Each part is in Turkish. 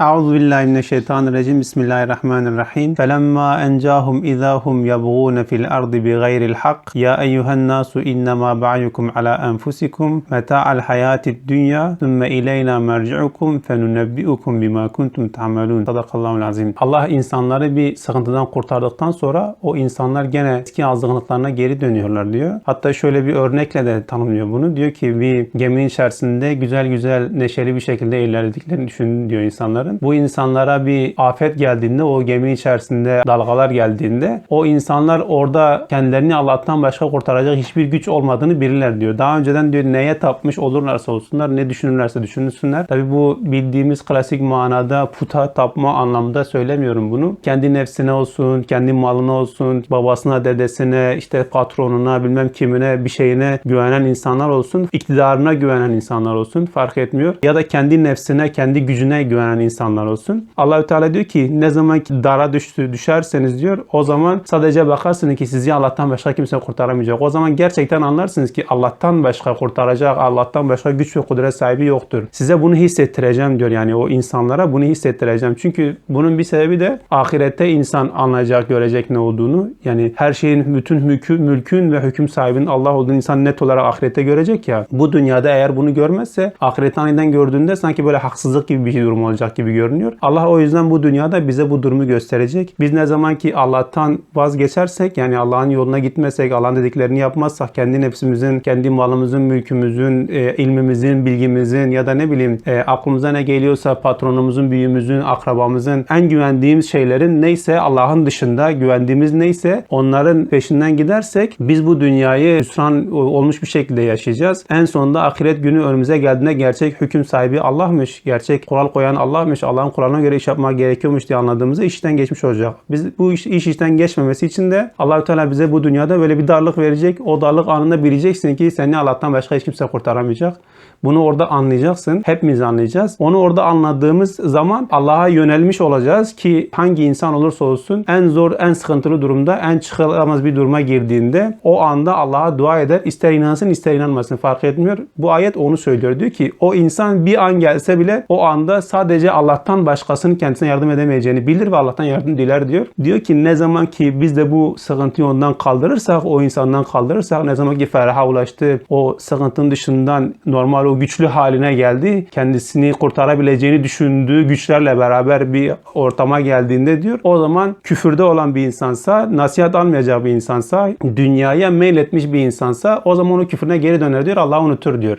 Euzu billahi mineşşeytanirracim. Bismillahirrahmanirrahim. Felemma encahum izahum yabğun fil ardı bigayril hak. Ya eyyuhen nasu innema ba'yukum ala enfusikum meta'al hayatid dünya thumma ileyna merci'ukum fenunebbi'ukum bima kuntum ta'malun. Sadakallahul azim. Allah insanları bir sıkıntıdan kurtardıktan sonra o insanlar gene eski azgınlıklarına geri dönüyorlar diyor. Hatta şöyle bir örnekle de tanımlıyor bunu. Diyor ki bir geminin içerisinde güzel güzel neşeli bir şekilde ilerlediklerini düşünün diyor insanların. Bu insanlara bir afet geldiğinde o geminin içerisinde dalgalar geldiğinde o insanlar orada kendilerini Allah'tan başka kurtaracak hiçbir güç olmadığını bilirler diyor. Daha önceden diyor neye tapmış olurlarsa olsunlar ne düşünürlerse düşünsünler. Tabi bu bildiğimiz klasik manada puta tapma anlamda söylemiyorum bunu. Kendi nefsine olsun, kendi malına olsun, babasına, dedesine, işte patronuna, bilmem kimine, bir şeyine güvenen insanlar olsun, iktidarına güvenen insanlar olsun fark etmiyor. Ya da kendi nefsine, kendi gücüne güvenen insanlar olsun. Allahü Teala diyor ki ne zaman ki dara düştü, düşerseniz diyor o zaman sadece bakarsınız ki sizi Allah'tan başka kimse kurtaramayacak. O zaman gerçekten anlarsınız ki Allah'tan başka kurtaracak, Allah'tan başka güç ve kudret sahibi yoktur. Size bunu hissettireceğim diyor yani o insanlara bunu hissettireceğim. Çünkü bunun bir sebebi de ahirette insan anlayacak, görecek ne olduğunu. Yani her şeyin bütün mülkü, mülkün ve hüküm sahibinin Allah olduğunu insan net olarak ahirette görecek ya. Bu dünyada eğer bunu görmezse ahirette aniden gördüğünde sanki böyle haksızlık gibi bir durum olacak gibi görünüyor. Allah o yüzden bu dünyada bize bu durumu gösterecek. Biz ne zaman ki Allah'tan vazgeçersek yani Allah'ın yoluna gitmesek, Allah'ın dediklerini yapmazsak kendi nefsimizin, kendi malımızın, mülkümüzün, e, ilmimizin, bilgimizin ya da ne bileyim e, aklımıza ne geliyorsa patronumuzun, büyüğümüzün, akrabamızın en güvendiğimiz şeylerin neyse Allah'ın dışında güvendiğimiz neyse onların peşinden gidersek biz bu dünyayı hüsran olmuş bir şekilde yaşayacağız. En sonunda ahiret günü önümüze geldiğinde gerçek hüküm sahibi Allah'mış. Gerçek kural koyan Allah'mış. Allah'ın kuralına göre iş yapmak gerekiyormuş diye anladığımızda işten geçmiş olacak. Biz bu iş, iş işten geçmemesi için de Allahü Teala bize bu dünyada böyle bir darlık verecek. O darlık anında bileceksin ki seni Allah'tan başka hiç kimse kurtaramayacak. Bunu orada anlayacaksın. Hepimiz anlayacağız. Onu orada anladığımız zaman Allah'a yönelmiş olacağız ki hangi insan olursa olsun en zor, en sıkıntılı durumda, en çıkılamaz bir duruma girdiğinde o anda Allah'a dua eder. İster inansın ister inanmasın fark etmiyor. Bu ayet onu söylüyor. Diyor ki o insan bir an gelse bile o anda sadece Allah'tan başkasının kendisine yardım edemeyeceğini bilir ve Allah'tan yardım diler diyor. Diyor ki ne zaman ki biz de bu sıkıntıyı ondan kaldırırsak, o insandan kaldırırsak, ne zaman ki feraha ulaştı, o sıkıntının dışından normal o güçlü haline geldi. Kendisini kurtarabileceğini düşündüğü güçlerle beraber bir ortama geldiğinde diyor. O zaman küfürde olan bir insansa, nasihat almayacak bir insansa, dünyaya meyletmiş bir insansa o zaman onu küfrüne geri döner diyor. Allah unutur diyor.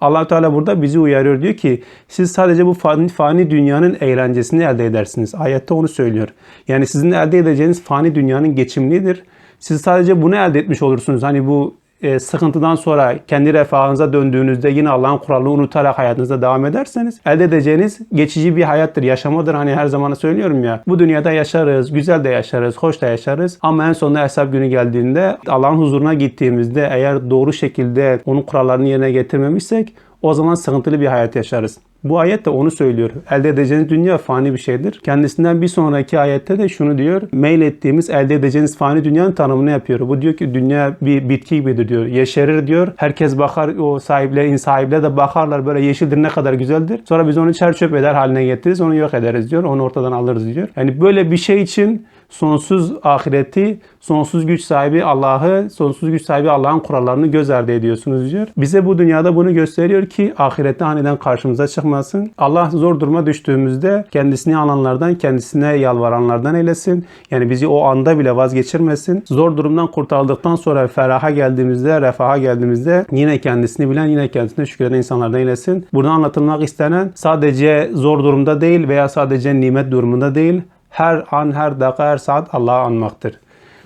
Allah Teala burada bizi uyarıyor diyor ki siz sadece bu fani, fani dünyanın eğlencesini elde edersiniz. Ayette onu söylüyor. Yani sizin elde edeceğiniz fani dünyanın geçimlidir. Siz sadece bunu elde etmiş olursunuz. Hani bu e, sıkıntıdan sonra kendi refahınıza döndüğünüzde yine Allah'ın kuralını unutarak hayatınıza devam ederseniz elde edeceğiniz geçici bir hayattır, yaşamadır. Hani her zaman söylüyorum ya bu dünyada yaşarız, güzel de yaşarız, hoş da yaşarız ama en sonunda hesap günü geldiğinde Allah'ın huzuruna gittiğimizde eğer doğru şekilde onun kurallarını yerine getirmemişsek o zaman sıkıntılı bir hayat yaşarız. Bu ayet de onu söylüyor. Elde edeceğiniz dünya fani bir şeydir. Kendisinden bir sonraki ayette de şunu diyor. Meylettiğimiz elde edeceğiniz fani dünyanın tanımını yapıyor. Bu diyor ki dünya bir bitki gibidir diyor. Yeşerir diyor. Herkes bakar o sahipleri, sahipleri de bakarlar böyle yeşildir ne kadar güzeldir. Sonra biz onu çer çöp eder haline getiririz. Onu yok ederiz diyor. Onu ortadan alırız diyor. Yani böyle bir şey için sonsuz ahireti, sonsuz güç sahibi Allah'ı, sonsuz güç sahibi Allah'ın kurallarını göz ardı ediyorsunuz diyor. Bize bu dünyada bunu gösteriyor ki ahirette aniden karşımıza çıkmasın. Allah zor duruma düştüğümüzde kendisini alanlardan, kendisine yalvaranlardan eylesin. Yani bizi o anda bile vazgeçirmesin. Zor durumdan kurtarıldıktan sonra feraha geldiğimizde, refaha geldiğimizde yine kendisini bilen, yine kendisine şükreden insanlardan eylesin. Burada anlatılmak istenen sadece zor durumda değil veya sadece nimet durumunda değil, her an, her dakika, her saat Allah'ı anmaktır.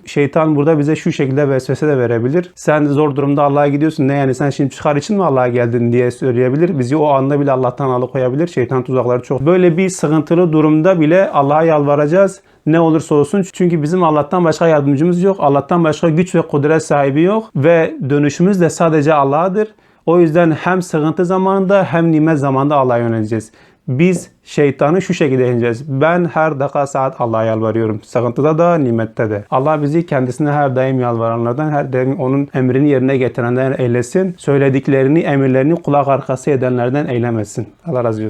Şeytan burada bize şu şekilde vesvese de verebilir. Sen zor durumda Allah'a gidiyorsun. Ne yani sen şimdi çıkar için mi Allah'a geldin diye söyleyebilir. Bizi o anda bile Allah'tan alıkoyabilir. Şeytan tuzakları çok. Böyle bir sıkıntılı durumda bile Allah'a yalvaracağız. Ne olursa olsun. Çünkü bizim Allah'tan başka yardımcımız yok. Allah'tan başka güç ve kudret sahibi yok. Ve dönüşümüz de sadece Allah'adır. O yüzden hem sıkıntı zamanında hem nimet zamanında Allah'a yöneleceğiz. Biz şeytanı şu şekilde yeneceğiz. Ben her dakika saat Allah'a yalvarıyorum. Sıkıntıda da nimette de. Allah bizi kendisine her daim yalvaranlardan, her daim onun emrini yerine getirenlerden eylesin. Söylediklerini, emirlerini kulak arkası edenlerden eylemesin. Allah razı olsun.